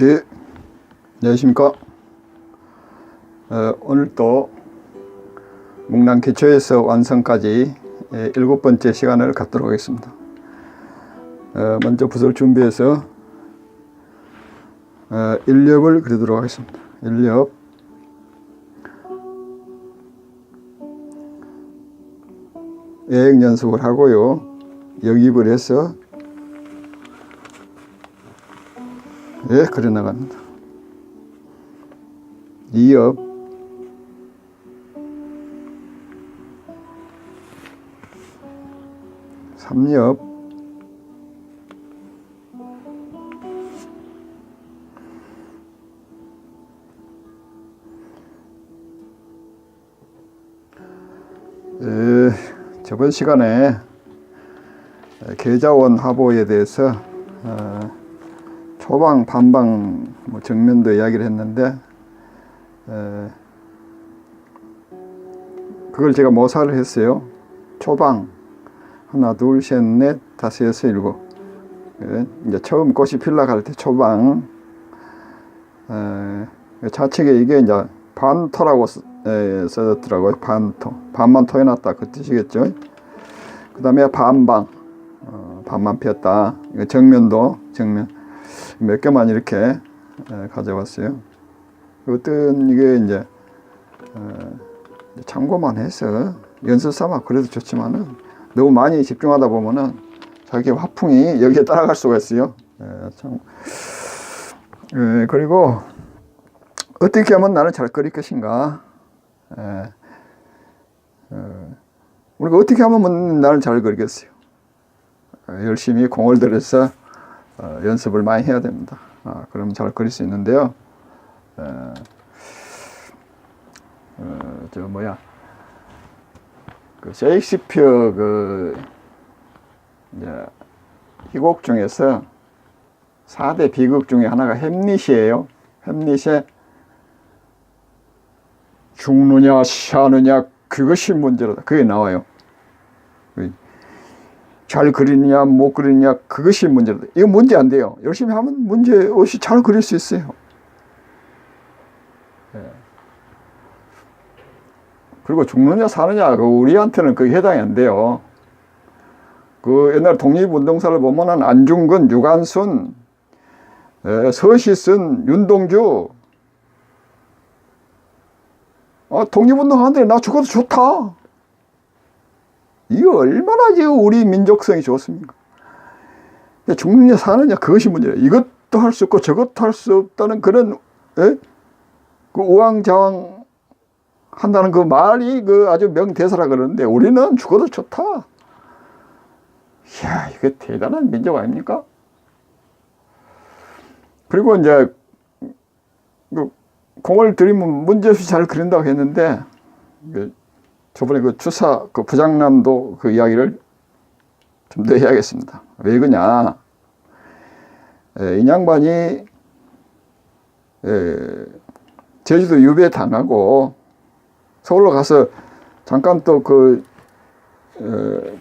예, 안녕하십니까. 어, 오늘 또 목남 기초에서 완성까지 예, 일곱 번째 시간을 갖도록 하겠습니다. 어, 먼저 붓을 준비해서 어, 일렵을 그리도록 하겠습니다. 일렵. 예행 연습을 하고요. 역입을 해서 예, 그려 나갑니다. 2엽 삼엽 에, 저번 시간에 계좌원 화보에 대해서 어, 초방, 반방, 뭐 정면도 이야기를 했는데 에, 그걸 제가 모사를 했어요. 초방 하나, 둘, 셋, 넷, 다섯, 여섯, 일곱. 예, 이제 처음 꽃이 필락할 때 초방. 에, 좌측에 이게 이제 반토라고 써졌더라고요. 반토. 반만 토해놨다 그 뜻이겠죠. 그 다음에 반방. 어, 반만 피었다. 이거 정면도 정면. 몇 개만 이렇게 에, 가져왔어요. 어떤 이게 이제 어, 참고만 해서 연습 삼아 그래도 좋지만은 너무 많이 집중하다 보면은 자기 화풍이 여기에 따라갈 수가 있어요. 에, 참. 에, 그리고 어떻게 하면 나는 잘 그릴 것인가? 에, 어, 우리가 어떻게 하면 나는 잘 그리겠어요? 어, 열심히 공을 들여서 어, 연습을 많이 해야 됩니다. 아, 그럼 잘 그릴 수 있는데요. 어, 어, 저 뭐야 그 셰익스피어 그 이제 희곡 중에서 4대 비극 중에 하나가 햄릿이에요. 햄릿에 죽느냐 사느냐 그것이 문제로다. 그게 나와요. 잘 그리느냐 못 그리느냐 그것이 문제다. 이거 문제 안 돼요. 열심히 하면 문제 없이 잘 그릴 수 있어요. 예. 그리고 죽느냐 사느냐 그 우리한테는 그게 해당이 안 돼요. 그 옛날 독립운동사를 보면은 안중근, 유관순, 에, 서시순, 윤동주 아, 독립운동하는데 나 죽어도 좋다. 이게 얼마나 지금 우리 민족성이 좋습니까? 죽느냐 사느냐 그것이 문제예요. 이것도 할 수 없고 저것도 할 수 없다는 그런 에? 그 우왕좌왕 한다는 그 말이 그 아주 명대사라 그러는데 우리는 죽어도 좋다. 이야, 이게 대단한 민족 아닙니까? 그리고 이제 그 공을 들이면 문제없이 잘 그린다고 했는데 그 저번에 그 추사 그 부장남도 그 이야기를 좀 더 해야겠습니다. 왜 그냐? 에, 이 양반이 에, 제주도 유배 당하고 서울로 가서 잠깐 또그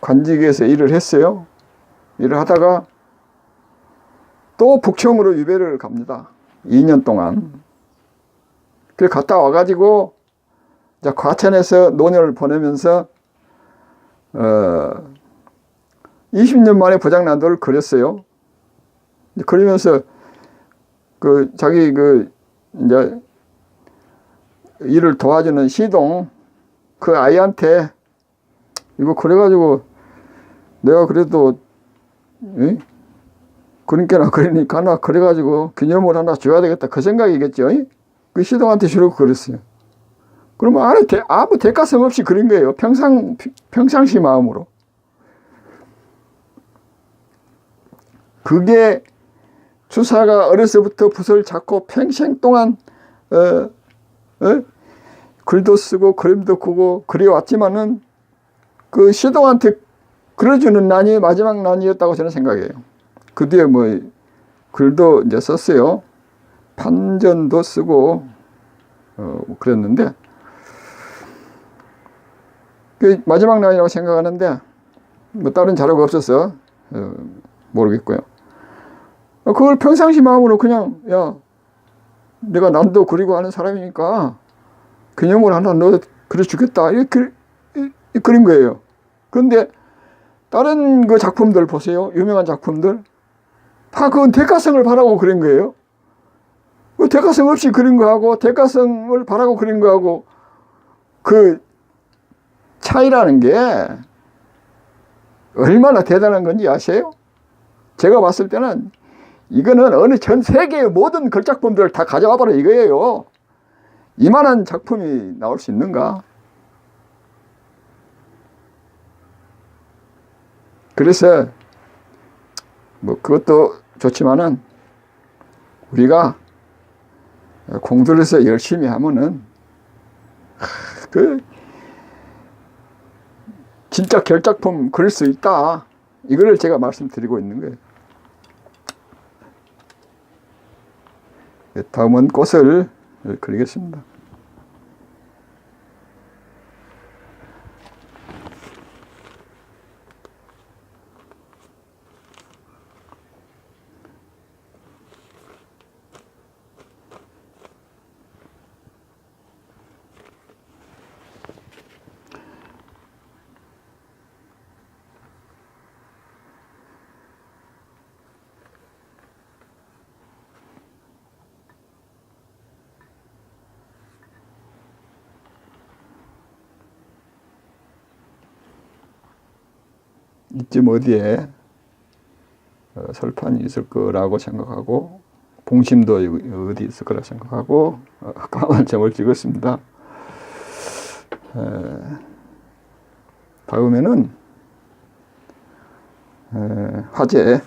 관직에서 일을 했어요. 일을 하다가 또 북청으로 유배를 갑니다. 2년 동안. 그 갔다 와가지고 이제 과천에서 노년을 보내면서 어 20년 만에 부장난도를 그렸어요. 그러면서 그 자기 그 이제 일을 도와주는 시동 그 아이한테 이거 그래가지고 내가 그래도 에? 그러니까 그러니까 나 그래가지고 기념을 하나 줘야 되겠다 그 생각이겠죠. 그 시동한테 주려고 그랬어요. 그러면 아무, 대, 아무 대가성 없이 그린 거예요. 평상 평상시 마음으로. 그게 주사가 어려서부터 붓을 잡고 평생 동안 어, 어? 글도 쓰고 그림도 그고 그려왔지만은 그 시동한테 그려주는 난이 마지막 난이었다고 저는 생각해요. 그 뒤에 뭐 글도 이제 썼어요. 판전도 쓰고 어, 그랬는데 그 마지막 난이라고 생각하는데 뭐 다른 자료가 없어서 어, 모르겠고요. 그걸 평상시 마음으로 그냥 야 내가 남도 그리고 하는 사람이니까 기념을 하나 넣어 그려 주겠다 이렇게 이- 이- 그린 거예요. 그런데 다른 그 작품들 보세요. 유명한 작품들 다 그건 대가성을 바라고 그린 거예요. 그 대가성 없이 그린 거하고 대가성을 바라고 그린 거하고 그 차이라는 게 얼마나 대단한 건지 아세요? 제가 봤을 때는 이거는 어느 전 세계의 모든 걸작품들을 다 가져와 봐라 이거예요. 이만한 작품이 나올 수 있는가? 그래서 뭐 그것도 좋지만은 우리가 해서 열심히 하면은 하, 그 진짜 결작품 그릴 수 있다. 이거를 제가 말씀드리고 있는 거예요. 예, 다음은 꽃을 그리겠습니다. 이쯤 어디에 어, 설판이 있을 거라고 생각하고 봉심도 어디 있을 거라 생각하고 어, 까만 점을 찍었습니다. 에, 다음에는 에, 화재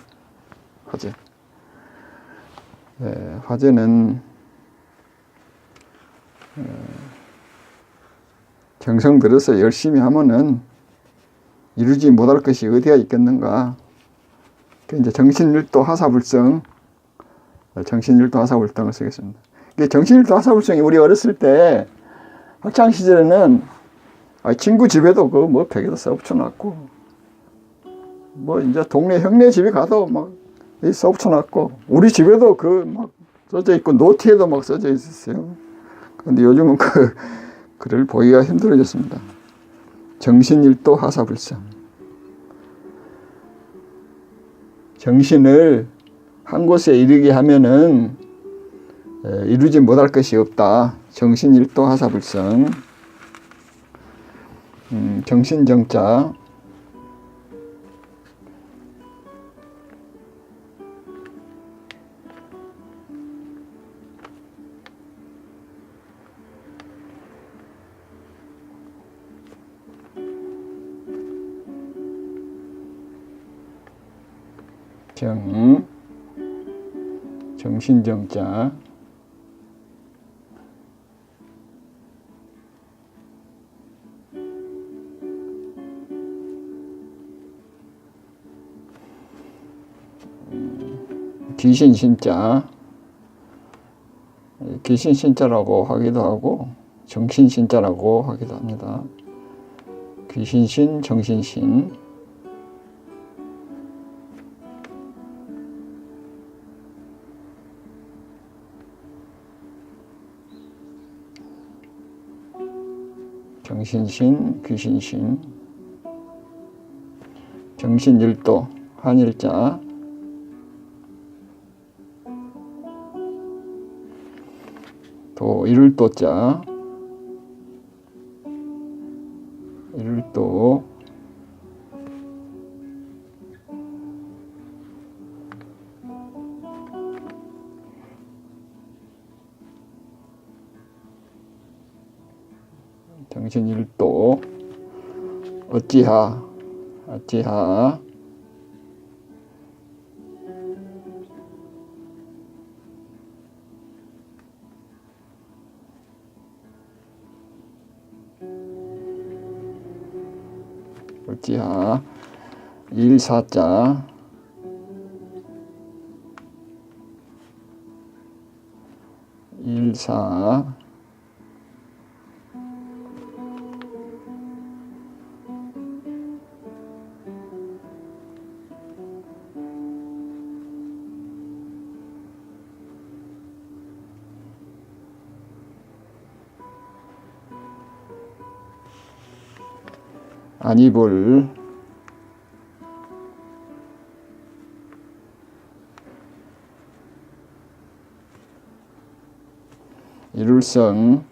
화재 에, 화재는 에, 정성 들여서 열심히 하면은 이루지 못할 것이 어디가 있겠는가. 그 이제 정신일도 하사불성, 정신일도 하사불성을 쓰겠습니다. 이게 정신일도 하사불성이 우리 어렸을 때 학창 시절에는 아, 친구 집에도 그 뭐 벽에다 써붙여놨고, 뭐 이제 동네 형네 집에 가도 막 써붙여놨고, 우리 집에도 그 막 써져 있고 노트에도 막 써져 있었어요. 그런데 요즘은 그 글을 보기가 힘들어졌습니다. 정신일도 하사불성. 정신을 한 곳에 이르게 하면은 에, 이루지 못할 것이 없다. 정신일도 하사불성. 음, 정신정자. 정 정신정자. 귀신 신자. 귀신 신자라고 하기도 하고 정신 신자라고 하기도 합니다. 귀신신, 정신신 정신신, 귀신신, 정신일도, 한일자, 또 일도자, 일도, 정신일도, 어찌하, 어찌하, 어찌하, 일사자, 일사, 안입을. 이룰성.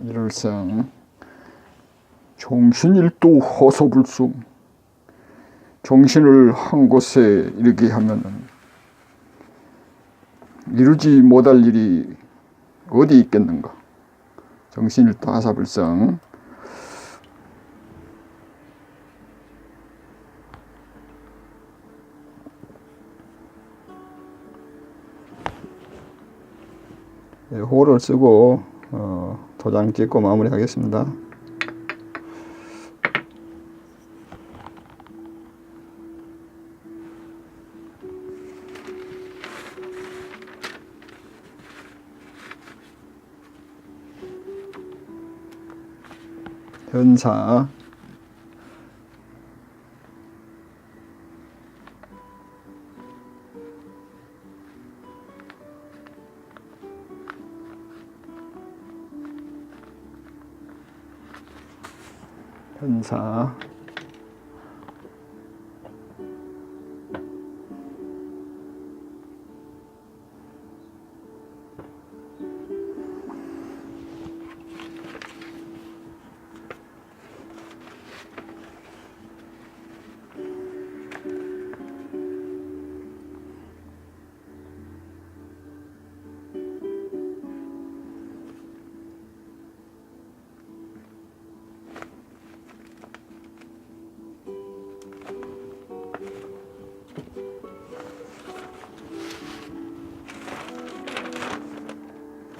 이룰성. 정신일도 허소불숭 정신을 한 곳에 이르게 하면은 이루지 못할 일이 어디 있겠는가 정신일도 하사불성 예, 호를 쓰고 어, 도장 찍고 마무리하겠습니다. 현사. 현사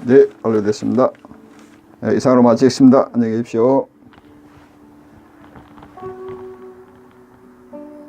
네 완료됐습니다. 네, 이상으로 마치겠습니다. 안녕히 계십시오.